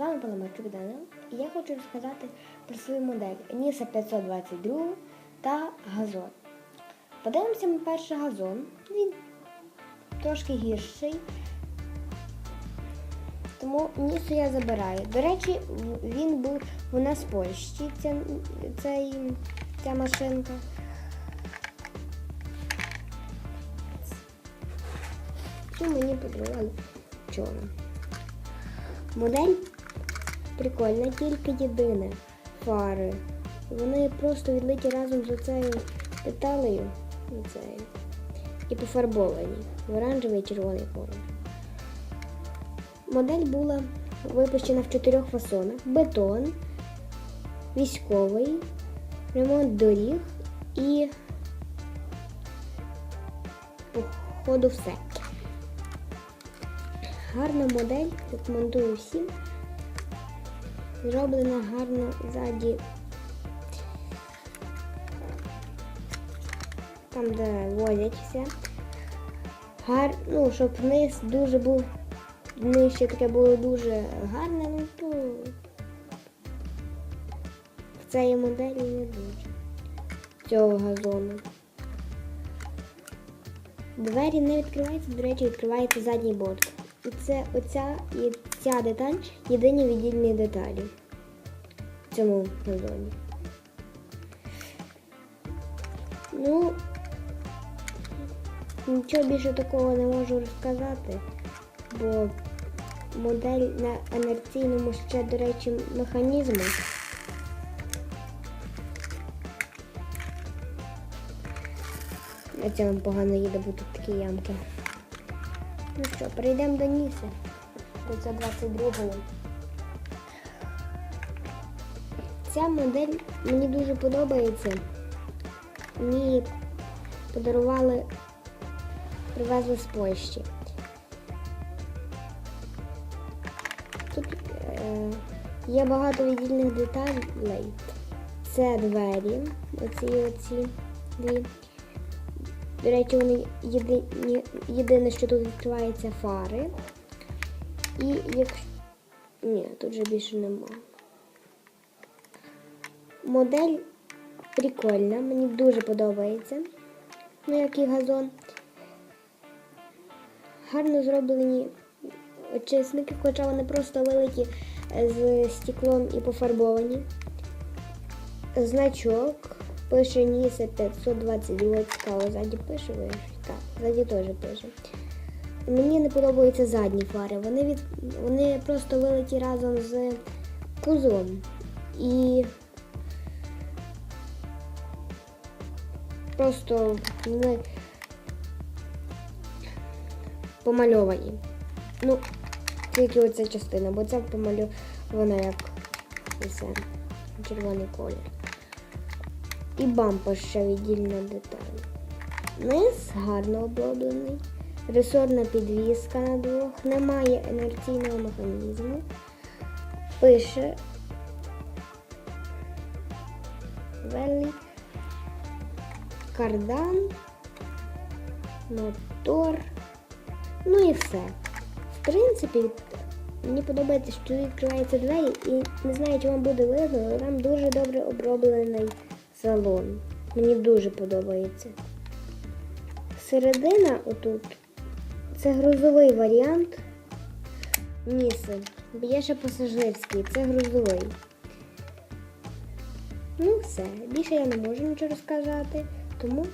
вами Паламарчук Данил і я хочу розказати про свою модель Ніса 522 та газон. Подивимося ми перший газон. Він трошки гірший. Тому Нісу я забираю. До речі, він був вона з Польщі, ця, цей, ця машинка. Цю мені подарували вчора. Модель прикольна, тільки єдине фари. Вони просто відлиті разом з оцею деталею оцею, і пофарбовані оранжевий і червоний колір. Модель була випущена в чотирьох фасонах: бетон, військовий, ремонт доріг і по ходу все. Гарна модель, рекомендую всім. Зроблена гарно ззаді. Там, де возять все. Гар... Ну, щоб вниз дуже був. Нижче таке було дуже гарне, ну то в цій моделі не дуже. Цього газону. Двері не відкриваються, до речі, відкривається задній борт. І це оця і ця деталь єдині віддільні деталі цьому газоні. Ну, нічого більше такого не можу розказати, бо модель на інерційному ще, до речі, механізму. На цьому погано їде, бо тут такі ямки. Ну що, перейдемо до Ніси. До 122-ї. Ця модель мені дуже подобається. Мені подарували, привезли з Польщі. Тут е, є багато віддільних деталей. Це двері, оці оці дві. До речі, вони єдині, єдине, що тут відкриваються фари. І якщо... Ні, тут вже більше нема. Модель прикольна, мені дуже подобається. Ну, як і газон. Гарно зроблені очисники, хоча вони просто великі з стеклом і пофарбовані. Значок. Пише Ніса 522, цікаво, ззаді пише, ви? Так, ззаді теж пише. Мені не подобаються задні фари. Вони від вони просто вилиті разом з кузовом і просто не помальовані. Ну, тільки оця частина, бо ця помальована як усе, червоний колір. І бампер ще віддільна деталь. Низ гарно оброблений. Ресорна підвіска на двох. Немає інерційного механізму. Пише Велі кардан, мотор. Ну і все. В принципі, мені подобається, що відкриваються двері і не знаю, чи вам буде видно, але там дуже добре оброблений салон. Мені дуже подобається. Середина отут це грузовий варіант Ніси. Є ще пасажирський, це грузовий. Ну все, більше я не можу нічого розказати, тому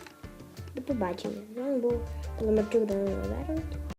до побачення. З вами був Паламарчук Данило Назарович.